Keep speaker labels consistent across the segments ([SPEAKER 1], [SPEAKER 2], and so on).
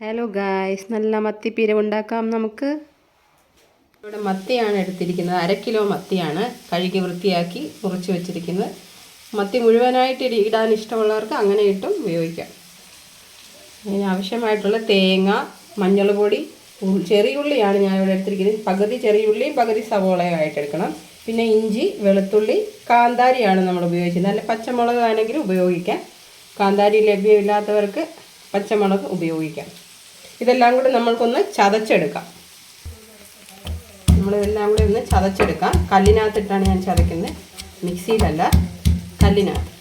[SPEAKER 1] Hello guys നല്ല മത്തിപ്പീര ഉണ്ടാക്കാം നമുക്ക്. ഇവിടെ മത്തിയാണ് എടുത്തിരിക്കുന്നത്. അര കിലോ മത്തിയാണ് കഴുകി വൃത്തിയാക്കി മുറിച്ച് വെച്ചിരിക്കുന്നത്. മത്തി മുഴുവനായിട്ട് ഇടാൻ ഇഷ്ടമുള്ളവർക്ക് അങ്ങനെ ഇട്ടും ഉപയോഗിക്കാം. അതിന് ആവശ്യമായിട്ടുള്ള തേങ്ങ മഞ്ഞൾ പൊടി ഉ- ചെറിയുള്ളിയാണ് ഞാൻ ഇവിടെ എടുത്തിരിക്കുന്നത്. പകുതി ചെറിയുള്ളിയും പകുതി സവോളയും ആയിട്ട് എടുക്കണം. പിന്നെ ഇഞ്ചി വെളുത്തുള്ളി കാന്താരിയാണ് നമ്മൾ ഉപയോഗിക്കുന്നത്. അല്ല പച്ചമുളക് ആണെങ്കിലും ഉപയോഗിക്കാം. കാന്താരി ലഭ്യമില്ലാത്തവർക്ക് പച്ചമുളക് ഉപയോഗിക്കാം. ഇതെല്ലാം കൂടി നമ്മൾക്കൊന്ന് ചതച്ചെടുക്കാം. നമ്മളിതെല്ലാം കൂടി ഒന്ന് ചതച്ചെടുക്കാം. കല്ലിനകത്തിട്ടാണ് ഞാൻ ചതയ്ക്കുന്നത്. മിക്സിയിലല്ല കല്ലിനകത്ത്.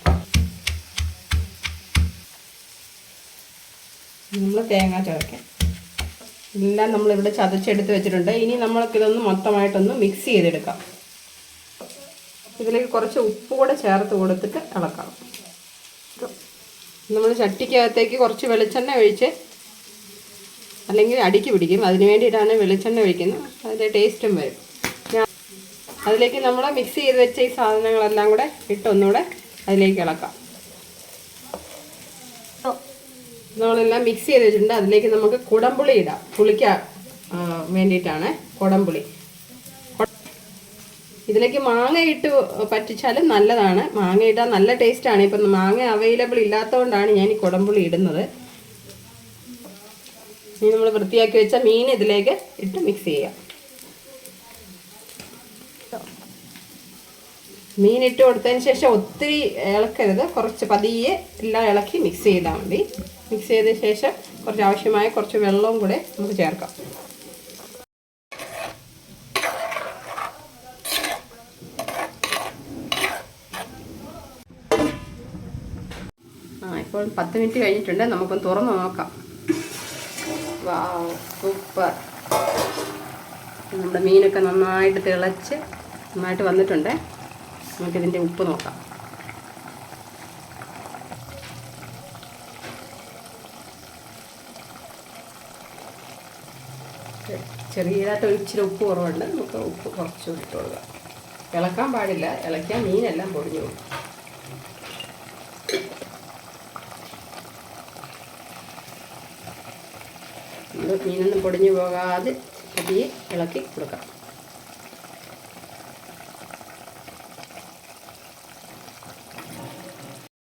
[SPEAKER 1] നമ്മൾ തേങ്ങ ചതയ്ക്കാം. എല്ലാം നമ്മളിവിടെ ചതച്ചെടുത്ത് വെച്ചിട്ടുണ്ട്. ഇനി നമ്മൾക്കിതൊന്ന് മൊത്തമായിട്ടൊന്ന് മിക്സ് ചെയ്തെടുക്കാം. ഇതിലേക്ക് കുറച്ച് ഉപ്പ് കൂടെ ചേർത്ത് കൊടുത്തിട്ട് ഇളക്കാം നമ്മൾ ചട്ടിക്കകത്തേക്ക് കുറച്ച് വെളിച്ചെണ്ണ ഒഴിച്ച് അല്ലെങ്കിൽ അടിക്ക് പിടിക്കും. അതിന് വേണ്ടിയിട്ടാണ് വെളിച്ചെണ്ണ ഒഴിക്കുന്നത്. അതിന്റെ ടേസ്റ്റും വരും. ഞാൻ അതിലേക്ക് നമ്മൾ മിക്സ് ചെയ്ത് വെച്ച ഈ സാധനങ്ങളെല്ലാം കൂടെ ഇട്ട് ഒന്നുകൂടെ അതിലേക്ക് ഇളക്കാം. നമ്മളെല്ലാം മിക്സ് ചെയ്ത് വെച്ചിട്ടുണ്ട്. അതിലേക്ക് നമുക്ക് കുടംപുളി ഇടാം. പുളിക്കാൻ വേണ്ടിയിട്ടാണ് കുടംപുളി. ഇതിലേക്ക് മാങ്ങ ഇട്ട് പറ്റിച്ചാലും നല്ലതാണ്. മാങ്ങ ഇട്ടാൽ നല്ല ടേസ്റ്റാണ് ഇപ്പം മാങ്ങ അവൈലബിൾ ഇല്ലാത്തതുകൊണ്ടാണ് ഞാൻ ഈ കുടംപുളി ഇടുന്നത്. ഇനി നമ്മൾ വൃത്തിയാക്കി വെച്ച മീൻ ഇതിലേക്ക് ഇട്ട് മിക്സ് ചെയ്യാം. മീൻ ഇട്ട് കൊടുത്തതിന് ശേഷം ഒത്തിരി ഇളക്കരുത്. കുറച്ച് പതിയെ എല്ലാം ഇളക്കി മിക്സ് ചെയ്താൽ മതി. മിക്സ് ചെയ്ത ശേഷം കുറച്ച് ആവശ്യമായ കുറച്ച് വെള്ളവും കൂടെ നമുക്ക് ചേർക്കാം. ആ ഇപ്പോൾ പത്ത് മിനിറ്റ് കഴിഞ്ഞിട്ടുണ്ട്. നമുക്കൊന്ന് തുറന്ന് നോക്കാം. സൂപ്പർ നമ്മുടെ മീനൊക്കെ നന്നായിട്ട് തിളച്ച് നന്നായിട്ട് വന്നിട്ടുണ്ട്. നമുക്കിതിന്റെ ഉപ്പ് നോക്കാം. ചെറിയതായിട്ട് ഇച്ചിരി ഉപ്പ് കുറവുണ്ട്. നമുക്ക് ഉപ്പ് കുറച്ച് ഇട്ട് കൊടുക്കാം. ഇളക്കാൻ പാടില്ല. ഇളക്കാൻ മീനെല്ലാം പൊടിഞ്ഞു മീനൊന്നും പൊടിഞ്ഞു പോകാതെ പതിയെ ഇളക്കി കൊടുക്കാം.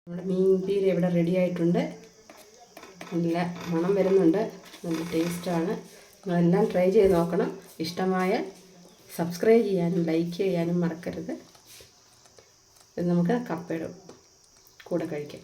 [SPEAKER 1] നമ്മുടെ മീൻ പീര ഇവിടെ റെഡി ആയിട്ടുണ്ട്. നല്ല മണം വരുന്നുണ്ട്. നല്ല ടേസ്റ്റാണ് നിങ്ങളെല്ലാം ട്രൈ ചെയ്ത് നോക്കണം. ഇഷ്ടമായ സബ്സ്ക്രൈബ് ചെയ്യാനും ലൈക്ക് ചെയ്യാനും മറക്കരുത്. ഇത് നമുക്ക് കപ്പയുടെ കൂടെ കഴിക്കാം.